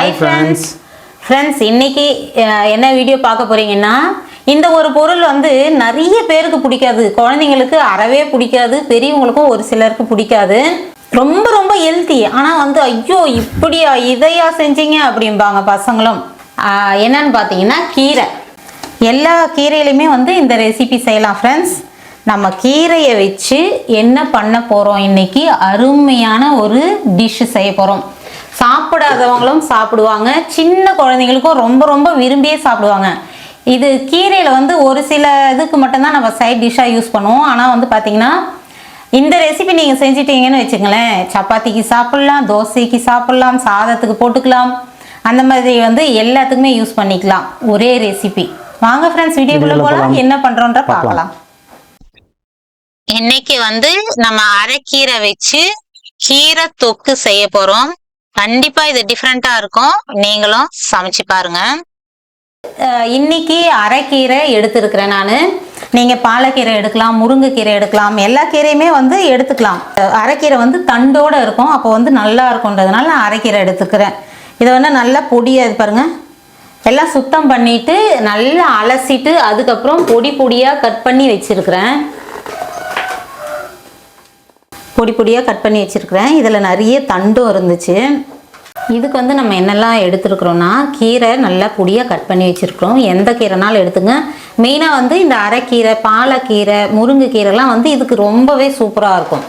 Hi friends friends இன்னைக்கு என்ன video பார்க்க போறீங்கன்னா இந்த ஒரு பொருள் வந்து நிறைய பேருக்கு பிடிக்காது. குழந்தைங்களுக்கு அறவே பிடிக்காது. பெரியவங்களுக்கும் ஒரு சிலருக்கு பிடிக்காது. ரொம்ப ரொம்ப ஹெல்த்தி ஆனால் வந்து ஐயோ இப்படியா இதையா செஞ்சீங்க அப்படிம்பாங்க பசங்களும். என்னன்னு பார்த்தீங்கன்னா கீரை. எல்லா கீரையிலையுமே வந்து இந்த ரெசிபி செய்யலாம் ஃப்ரெண்ட்ஸ் நம்ம கீரையை வச்சு என்ன பண்ண போகிறோம் இன்னைக்கு அருமையான ஒரு டிஷ்ஷு செய்ய போகிறோம் சாப்பிடாதவங்களும் சாப்பிடுவாங்க. சின்ன குழந்தைங்களுக்கும் ரொம்ப ரொம்ப விரும்பியே சாப்பிடுவாங்க. இது கீரையில் வந்து ஒரு சில இதுக்கு மட்டும்தான் நம்ம சைட் டிஷ்ஷாக யூஸ் பண்ணுவோம். ஆனால் வந்து பார்த்திங்கன்னா இந்த ரெசிபி நீங்கள் செஞ்சிட்டீங்கன்னு வச்சுங்களேன் சப்பாத்திக்கு சாப்பிட்லாம் தோசைக்கு சாப்பிட்லாம் சாதத்துக்கு போட்டுக்கலாம். அந்த மாதிரி வந்து எல்லாத்துக்குமே யூஸ் பண்ணிக்கலாம். ஒரே ரெசிபி வாங்க ஃப்ரெண்ட்ஸ் வீடியோக்குள்ளே போகலாம் போலாம். என்ன பண்ணுறோன்ற பார்க்கலாம். இன்னைக்கு வந்து நம்ம அரைக்கீரை வச்சு கீரை தொக்கு செய்ய போறோம். கண்டிப்பா இது டிஃப்ரெண்டா இருக்கும். நீங்களும் சமைச்சு பாருங்க. இன்னைக்கு அரைக்கீரை எடுத்திருக்கிறேன் நான். நீங்க பாலக்கீரை எடுக்கலாம் முருங்கைக்கீரை எடுக்கலாம் எல்லா கீரையுமே வந்து எடுத்துக்கலாம். அரைக்கீரை வந்து தண்டோட இருக்கும். அப்போ வந்து நல்லா இருக்கும்ன்றதுனால நான் அரைக்கீரை எடுத்துக்கிறேன். இதை வந்து நல்லா பொடியா இது பாருங்க. எல்லாம் சுத்தம் பண்ணிட்டு நல்லா அலசிட்டு அதுக்கப்புறம் பொடி பொடியா கட் பண்ணி வச்சிருக்கிறேன். பொடி பொடியாக கட் பண்ணி வச்சுருக்கிறேன். இதில் நிறைய தண்டும் இருந்துச்சு. இதுக்கு வந்து நம்ம என்னெல்லாம் எடுத்துருக்குறோன்னா கீரை நல்லா பொடியாக கட் பண்ணி வச்சுருக்கிறோம். எந்த கீரைனாலும் எடுத்துங்க. மெயினாக வந்து இந்த அரைக்கீரை பாலக்கீரை முருங்கைக்கீரைலாம் வந்து இதுக்கு ரொம்பவே சூப்பராக இருக்கும்.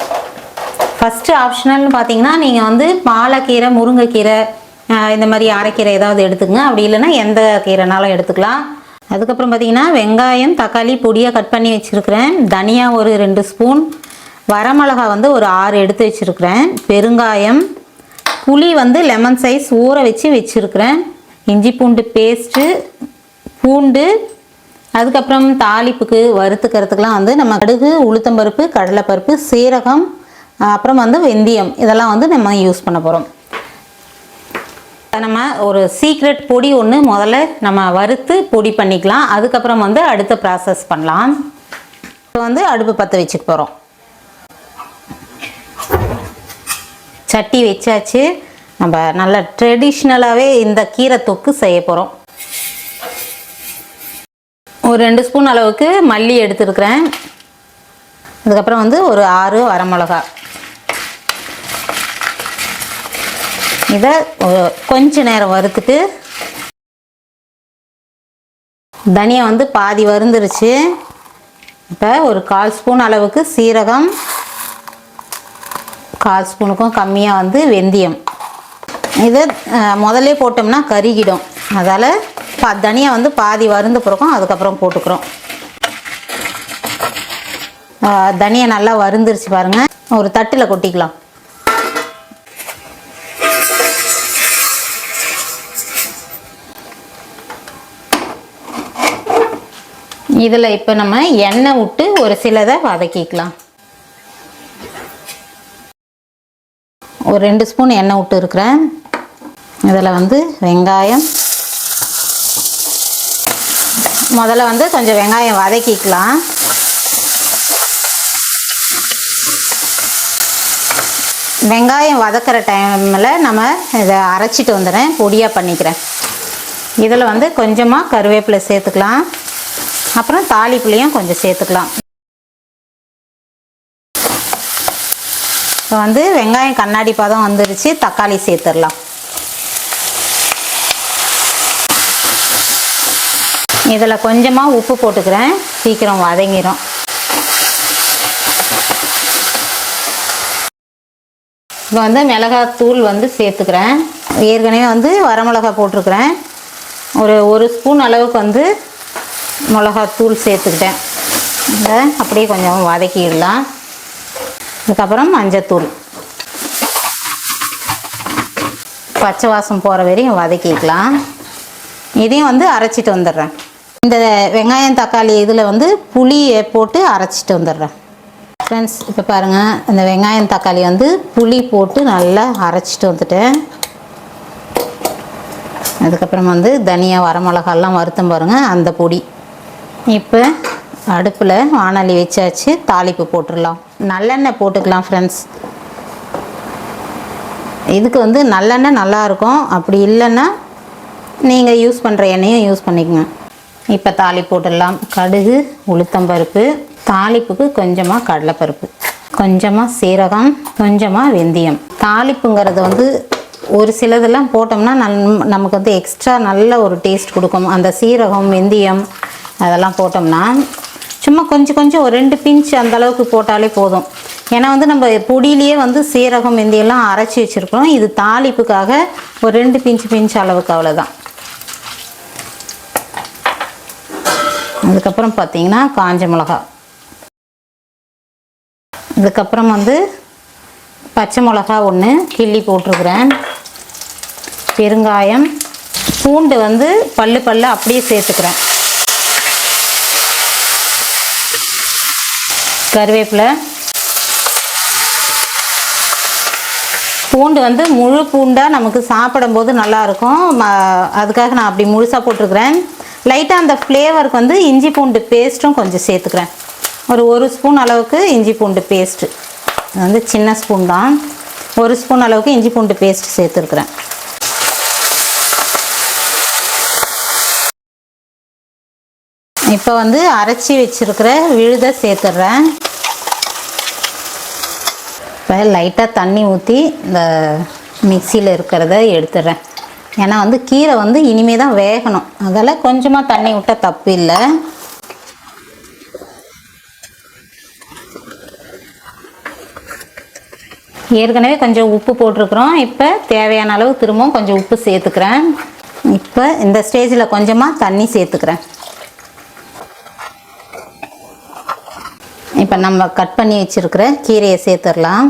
ஃபஸ்ட்டு ஆப்ஷனல்னு பார்த்தீங்கன்னா நீங்கள் வந்து பாலக்கீரை முருங்கைக்கீரை இந்த மாதிரி அரைக்கீரை ஏதாவது எடுத்துக்கங்க அப்படி இல்லைன்னா எந்த கீரைனாலும் எடுத்துக்கலாம். அதுக்கப்புறம் பார்த்தீங்கன்னா வெங்காயம் தக்காளி பொடியாக கட் பண்ணி வச்சுருக்கிறேன். தனியா ஒரு ரெண்டு ஸ்பூன். வரமிளகா வந்து ஒரு ஆறு எடுத்து வச்சுருக்கிறேன். பெருங்காயம் புளி வந்து லெமன் சைஸ் ஊற வச்சு வச்சுருக்கிறேன். இஞ்சி பூண்டு பேஸ்ட்டு பூண்டு அதுக்கப்புறம் தாளிப்புக்கு வறுத்துக்கிறதுக்கெலாம் வந்து நம்ம கடுகு உளுத்தம்பருப்பு கடலைப்பருப்பு சீரகம் அப்புறம் வந்து வெந்தயம். இதெல்லாம் வந்து நம்ம யூஸ் பண்ண போகிறோம் நம்ம ஒரு சீக்ரெட் பொடி ஒன்று முதல்ல நம்ம வறுத்து பொடி பண்ணிக்கலாம். அதுக்கப்புறம் வந்து அடுத்த ப்ராசஸ் பண்ணலாம். இப்போ வந்து அடுப்பு பற்ற வச்சுக்க போகிறோம் சட்டி வச்சாச்சு. நம்ம நல்ல ட்ரெடிஷ்னலாகவே இந்த கீரை தொக்கு செய்ய போகிறோம் ஒரு ரெண்டு ஸ்பூன் அளவுக்கு மல்லி எடுத்துருக்குறேன். அதுக்கப்புறம் வந்து ஒரு ஆறு வரமிளகா இதை கொஞ்ச நேரம் வறுத்துட்டு தனியா வந்து பாதி வறுந்துருச்சு. இப்போ ஒரு கால் ஸ்பூன் அளவுக்கு சீரகம் கால் ஸ்பூனுக்கும் கம்மியாக வந்து வெந்தயம். இது முதல்ல போட்டோம்னா கருகிடும். அதால் பா தனியாக வந்து பாதி வறுந்த பிறக்கும் அதுக்கப்புறம் போட்டுக்கிறோம். தனியாக தனியா நல்லா வறுந்துருச்சு பாருங்கள் ஒரு தட்டில் கொட்டிக்கலாம். இதில் இப்போ நம்ம எண்ணெய் விட்டு ஒரு சிலதை வதக்கிக்கலாம். ஒரு ரெண்டு ஸ்பூன் எண்ணெய் விட்டு இருக்கிறேன். இதில் வந்து வெங்காயம். முதல்ல வந்து கொஞ்சம் வெங்காயம் வதக்கிக்கலாம். வெங்காயம் வதக்கிற டைமில் நம்ம இதை அரைச்சிட்டு வந்துடுறேன். பொடியாக பண்ணிக்கிறேன். இதில் வந்து கொஞ்சமாக கருவேப்பிலை சேர்த்துக்கலாம். அப்புறம் தாளிப்புலையும் கொஞ்சம் சேர்த்துக்கலாம். இப்போ வந்து வெங்காயம் கண்ணாடி பதம் வந்துருச்சு தக்காளி சேர்த்துடலாம். இதில் கொஞ்சமாக உப்பு போட்டுக்கிறேன் சீக்கிரம் வதங்கிடும் இப்போ வந்து மிளகாய் தூள் வந்து சேர்த்துக்கிறேன். ஏற்கனவே வந்து வரமிளகா போட்டிருக்கிறேன். ஒரு ஒரு ஸ்பூன் அளவுக்கு வந்து மிளகாத்தூள் சேர்த்துக்கிட்டேன். இதை அப்படியே கொஞ்சம் வதக்கிடலாம். அதுக்கப்புறம் மஞ்சத்தூள். பச்சை வாசம் போகிற வரையும் வதக்கிக்கலாம். இதையும் வந்து அரைச்சிட்டு வந்துடுறேன். இந்த வெங்காயம் தக்காளி இதில் வந்து புளியை போட்டு அரைச்சிட்டு வந்துடுறேன். ஃப்ரெண்ட்ஸ் இப்போ பாருங்கள் இந்த வெங்காயம் தக்காளி வந்து புளி போட்டு நல்லா அரைச்சிட்டு வந்துட்டேன். அதுக்கப்புறம் வந்து தனியாக வரமிளகாலாம் வறுத்தம் பாருங்கள் அந்த பொடி. இப்போ அடுப்பில் வானொலி வச்சாச்சு தாளிப்பு போட்டுடலாம். நல்லெண்ணெய் போட்டுக்கலாம் ஃப்ரெண்ட்ஸ் இதுக்கு வந்து நல்லெண்ணெய் நல்லாயிருக்கும் அப்படி இல்லைன்னா நீங்கள் யூஸ் பண்ணுற எண்ணெயும் யூஸ் பண்ணிக்கங்க. இப்போ தாளி போட்டுடலாம். கடுகு உளுத்தம்பருப்பு தாளிப்புக்கு கொஞ்சமாக கடலைப்பருப்பு. கொஞ்சமாக சீரகம் கொஞ்சமாக வெந்தயம். தாளிப்புங்கிறது வந்து ஒரு சிலதெல்லாம் போட்டோம்னா நல் நமக்கு வந்து எக்ஸ்ட்ரா நல்ல ஒரு டேஸ்ட் கொடுக்கும். அந்த சீரகம் வெந்தயம் அதெல்லாம் போட்டோம்னா சும்மா கொஞ்சம் கொஞ்சம் ஒரு ரெண்டு பிஞ்ச் அந்த அளவுக்கு போட்டாலே போதும். ஏன்னா வந்து நம்ம பொடியிலேயே வந்து சீரகம் மெந்தியெல்லாம் அரைச்சி வச்சுருக்கிறோம். இது தாளிப்புக்காக ஒரு ரெண்டு பிஞ்சு பிஞ்ச் அளவுக்கு அவ்வளோதான் அதுக்கப்புறம் பார்த்தீங்கன்னா காஞ்ச மிளகா. அதுக்கப்புறம் வந்து பச்சை மிளகா ஒன்று கிள்ளி போட்டிருக்கிறேன். பெருங்காயம் பூண்டு வந்து பல்லு பல்லு அப்படியே சேர்த்துக்கிறேன். கருவேப்பிலை. பூண்டு வந்து முழு பூண்டாக நமக்கு சாப்பிடும்போது நல்லாயிருக்கும். அதுக்காக நான் அப்படி முழுசாக போட்டிருக்கிறேன். லைட்டாக அந்த ஃப்ளேவருக்கு வந்து இஞ்சி பூண்டு பேஸ்ட்டும் கொஞ்சம் சேர்த்துக்கிறேன். ஒரு ஒரு ஸ்பூன் அளவுக்கு இஞ்சி பூண்டு பேஸ்ட்டு. இது வந்து சின்ன ஸ்பூன் தான். ஒரு ஸ்பூன் அளவுக்கு இஞ்சி பூண்டு பேஸ்ட் சேர்த்துருக்குறேன். இப்போ வந்து அரைச்சி வச்சுருக்கிற விழுதை சேர்த்துட்றேன். இப்போ லைட்டாக தண்ணி ஊற்றி இந்த மிக்சியில் இருக்கிறத எடுத்துடுறேன். ஏன்னா வந்து கீரை வந்து இனிமே தான் வேகணும். அதில் கொஞ்சமாக தண்ணி விட்டால் தப்பு இல்லை. ஏற்கனவே கொஞ்சம் உப்பு போட்டிருக்கிறோம். இப்போ தேவையான அளவு திரும்பவும் கொஞ்சம் உப்பு சேர்த்துக்கிறேன். இப்போ இந்த ஸ்டேஜில் கொஞ்சமாக தண்ணி சேர்த்துக்கிறேன். இப்போ நம்ம கட் பண்ணி வச்சுருக்கிற கீரையை சேர்த்துடலாம்.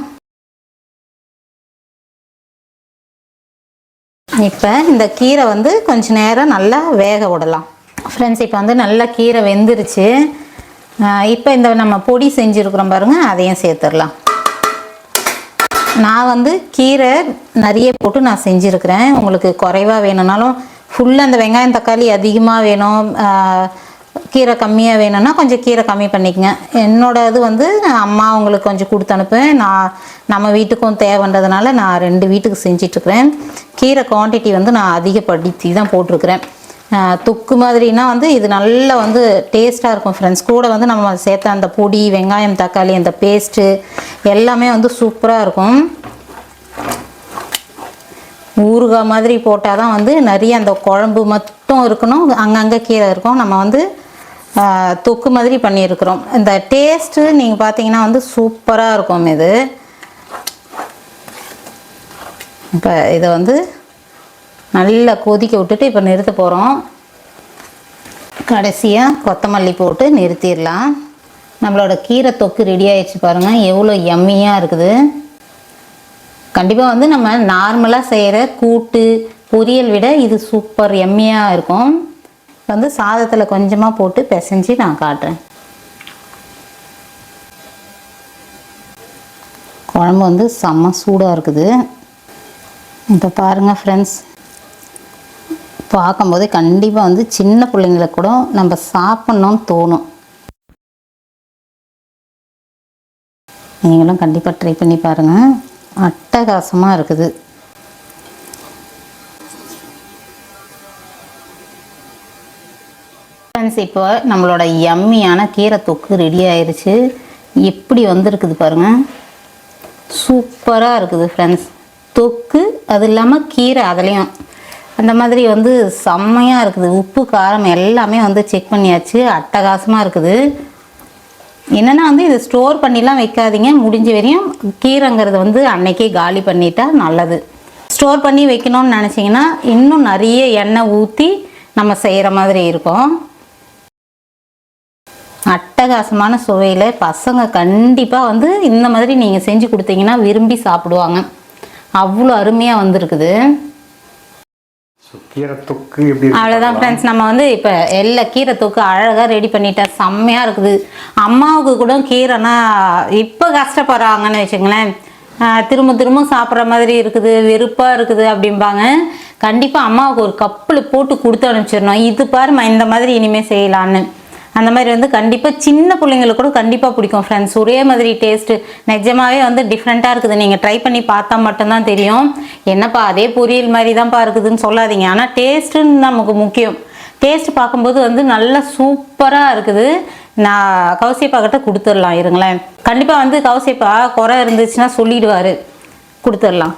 இப்போ இந்த கீரை வந்து கொஞ்ச நேரம் நல்லா வேக விடலாம். ஃப்ரெண்ட்ஸ் இப்போ வந்து நல்லா கீரை வெந்துருச்சு. இப்போ இந்த நம்ம பொடி செஞ்சுருக்குறோம் பாருங்கள் அதையும் சேர்த்துடலாம். நான் வந்து கீரை நிறைய போட்டு நான் செஞ்சுருக்கிறேன். உங்களுக்கு குறைவாக வேணும்னாலும் ஃபுல்லாக அந்த வெங்காயம் தக்காளி அதிகமாக வேணும். கீரை கம்மியாக வேணும்னா கொஞ்சம் கீரை கம்மி பண்ணிக்கங்க. என்னோட இது வந்து அம்மா உங்களுக்கு கொஞ்சம் கொடுத்து அனுப்புவேன். நான் நம்ம வீட்டுக்கும் தேவைன்றதுனால நான் ரெண்டு வீட்டுக்கு செஞ்சிட்ருக்குறேன். கீரை குவான்டிட்டி வந்து நான் அதிகப்படுத்தி தான் போட்டிருக்கிறேன். துக்கு தொக்கு மாதிரினா வந்து இது நல்லா வந்து டேஸ்ட்டாக இருக்கும் ஃப்ரெண்ட்ஸ் கூட வந்து நம்ம சேர்த்த அந்த பொடி வெங்காயம் தக்காளி அந்த பேஸ்ட்டு எல்லாமே வந்து சூப்பராக இருக்கும். ஊறுகாய் மாதிரி போட்டால் தான் வந்து நிறைய அந்த குழம்பு மட்டும் இருக்கணும். அங்கங்கே கீரை இருக்கும். நம்ம வந்து தொக்கு மாதிரி பண்ணியிருக்கிறோம். இந்த டேஸ்ட்டு நீங்கள் பார்த்தீங்கன்னா வந்து சூப்பராக இருக்கும் இது. இப்போ இதை வந்து நல்லா கொதிக்க விட்டுட்டு இப்போ நிறுத்த போகிறோம் கடைசியாக கொத்தமல்லி போட்டு நிறுத்திடலாம். நம்மளோட கீரை தொக்கு ரெடி ஆயிடுச்சு பாருங்கள் எவ்வளோ எம்மியாக இருக்குது. கண்டிப்பாக வந்து நம்ம நார்மலாக செய்கிற கூட்டு பொரியல் விட இது சூப்பர் எம்மியாக இருக்கும். வந்து சாதத்தில் கொஞ்சமாக போட்டு பிசைஞ்சு நான் காட்டுறேன். குழம்பு வந்து செம்ம சூடாக இருக்குது. இப்போ பாருங்கள் ஃப்ரெண்ட்ஸ் பார்க்கும்போது கண்டிப்பாக வந்து சின்ன பிள்ளைங்களுக்கு கூட நம்ம சாப்பிட்ணுன்னு தோணும். நீங்களும் கண்டிப்பாக ட்ரை பண்ணி பாருங்கள் அட்டகாசமாக இருக்குது. ஃப்ரெண்ட்ஸ் இப்போ நம்மளோட யம்மியான கீரை தொக்கு ரெடி ஆயிடுச்சு எப்படி வந்திருக்குது பாருங்கள் சூப்பராக இருக்குது ஃப்ரெண்ட்ஸ் தொக்கு அது இல்லாமல் கீரை அதுலேயும். அந்த மாதிரி வந்து செம்மையாக இருக்குது. உப்பு காரம் எல்லாமே வந்து செக் பண்ணியாச்சு. அட்டகாசமாக இருக்குது. என்னென்னா வந்து இதை ஸ்டோர் பண்ணிலாம் வைக்காதீங்க. முடிஞ்ச வரையும் கீரைங்கிறது வந்து அன்னைக்கே காலி பண்ணிட்டா நல்லது. ஸ்டோர் பண்ணி வைக்கணும்னு நினச்சிங்கன்னா இன்னும் நிறைய எண்ணெய் ஊற்றி நம்ம செய்கிற மாதிரி இருக்கும். அட்டகாசமான சுவையில் பசங்க கண்டிப்பாக வந்து இந்த மாதிரி நீங்கள் செஞ்சு கொடுத்தீங்கன்னா விரும்பி சாப்பிடுவாங்க. அவ்வளோ அருமையாக வந்திருக்குது. அவ்வளோதான் ஃப்ரெண்ட்ஸ் நம்ம வந்து இப்போ எல்லா கீரை தொக்கு அழகாக ரெடி பண்ணிட்டேன் செம்மையாக இருக்குது. அம்மாவுக்கு கூட கீரைனா இப்போ கஷ்டப்படுறாங்கன்னு வச்சுங்களேன் திரும்ப திரும்ப சாப்பிட்ற மாதிரி இருக்குது வெறுப்பாக இருக்குது அப்படிம்பாங்க. கண்டிப்பாக அம்மாவுக்கு ஒரு கப்பில் போட்டு கொடுத்து அனுப்பிச்சிடணும். இது பாருமா இந்த மாதிரி இனிமேல் செய்யலான்னு அந்த மாதிரி வந்து கண்டிப்பாக சின்ன பிள்ளைங்களுக்கு கூட கண்டிப்பாக பிடிக்கும் ஃப்ரெண்ட்ஸ் ஒரே மாதிரி டேஸ்ட்டு நிஜமாகவே வந்து டிஃப்ரெண்ட்டாக இருக்குது. நீங்கள் ட்ரை பண்ணி பார்த்தா மட்டும்தான் தெரியும். என்னப்பா அதே பொரியல் மாதிரி தான்ப்பா இருக்குதுன்னு சொல்லாதீங்க. ஆனால் டேஸ்ட்டுன்னு நமக்கு முக்கியம். டேஸ்ட் பார்க்கும்போது வந்து நல்லா சூப்பராக இருக்குது. நான் கௌசியப்பா கிட்ட கொடுத்துடலாம் இருங்களேன். கண்டிப்பாக வந்து கௌசியப்பா குறை இருந்துச்சுன்னா சொல்லிடுவார். கொடுத்துடலாம்.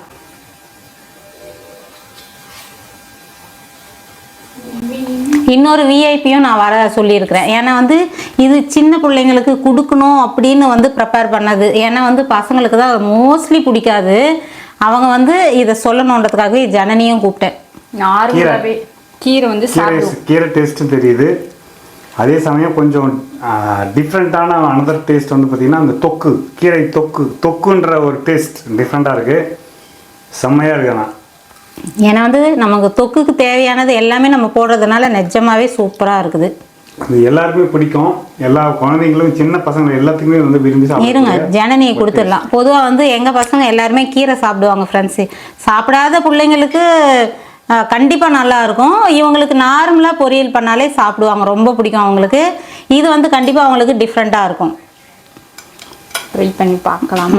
இன்னொரு விஐபியும் நான் வர சொல்லியிருக்கிறேன். ஏன்னா வந்து இது சின்ன பிள்ளைங்களுக்கு கொடுக்கணும் அப்படின்னு வந்து ப்ரிப்பேர் பண்ணது. ஏன்னா வந்து பசங்களுக்கு தான் மோஸ்ட்லி பிடிக்காது. அவங்க வந்து இதை சொல்லணுன்றதுக்காகவே ஜனனியும் கூப்பிட்டேன். நார்மலாகவே கீரை வந்து கீரை டேஸ்ட்டும் தெரியுது. அதே சமயம் கொஞ்சம் டிஃப்ரெண்ட்டான அனதர் டேஸ்ட் வந்து பார்த்தீங்கன்னா அந்த தொக்கு கீரை தொக்கு தொக்குன்ற ஒரு டேஸ்ட் டிஃப்ரெண்ட்டாக இருக்குது செம்மையாக இருக்கு ஆனால் ஏன்னா வந்து நமக்கு தொக்குக்கு தேவையானது எல்லாமே நம்ம போடுறதுனால நிஜமாவே சூப்பராக இருக்குது. அது எல்லாருக்குமே பிடிக்கும். எல்லா குழந்தைங்களும் சின்ன பசங்க எல்லாத்துக்குமே வந்து விரும்பி இருங்க சாப்பிடுவாங்க ஜனனியை கொடுத்துடலாம். பொதுவாக வந்து எங்கள் பசங்க எல்லாருமே கீரை சாப்பிடுவாங்க ஃப்ரெண்ட்ஸு சாப்பிடாத பிள்ளைங்களுக்கு கண்டிப்பாக நல்லா இருக்கும். இவங்களுக்கு நார்மலாக பொரியல் பண்ணாலே சாப்பிடுவாங்க ரொம்ப பிடிக்கும் அவங்களுக்கு. இது வந்து கண்டிப்பாக அவங்களுக்கு டிஃப்ரெண்ட்டாக இருக்கும். ட்ரை பண்ணி பார்க்கலாம்.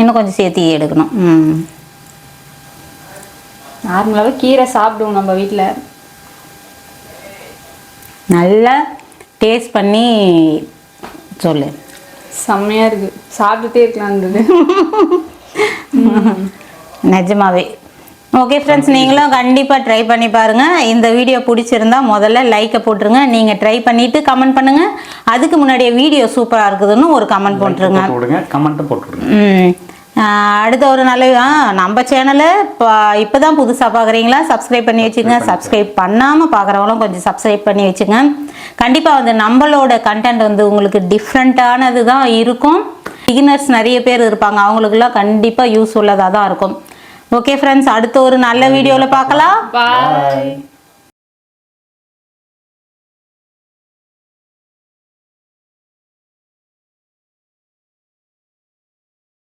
இன்னும் கொஞ்சம் சேர்த்து எடுக்கணும். ம். நார்மலாகவே கீரை சாப்பிடுவோம் நம்ம வீட்டில் நல்லா டேஸ்ட் பண்ணி சொல்லு. செம்மையாக இருக்கு. சாப்பிட்டுட்டே இருக்கலாம் இருந்தது நிஜமாவே. ஓகே ஃப்ரெண்ட்ஸ் நீங்களும் கண்டிப்பாக ட்ரை பண்ணி பாருங்கள் இந்த வீடியோ பிடிச்சிருந்தா முதல்ல லைக்கை போட்டுருங்க. நீங்கள் ட்ரை பண்ணிவிட்டு கமெண்ட் பண்ணுங்கள் அதுக்கு முன்னாடியே வீடியோ சூப்பராக இருக்குதுன்னு ஒரு கமெண்ட் போட்டுருங்க. கமெண்ட்டும் போட்டு விடுங்க. ம். ஆஹ் அடுத்த ஒரு நல்ல நம்ம சேனலை இப்போ இப்போ தான் புதுசாக பார்க்குறீங்களா சப்ஸ்கிரைப் பண்ணி வச்சுங்க சப்ஸ்கிரைப் பண்ணாமல் பார்க்குறவங்களும் கொஞ்சம் சப்ஸ்கிரைப் பண்ணி வச்சுங்க கண்டிப்பாக வந்து நம்மளோட கண்டென்ட் வந்து உங்களுக்கு டிஃப்ரெண்ட்டானது தான் இருக்கும். பிகினர்ஸ் நிறைய பேர் இருப்பாங்க. அவங்களுக்குலாம் கண்டிப்பாக யூஸ்ஃபுல்லாக தான் இருக்கும். ஓகே ஃப்ரெண்ட்ஸ் அடுத்த ஒரு நல்ல வீடியோவில் பார்க்கலாம். பாய்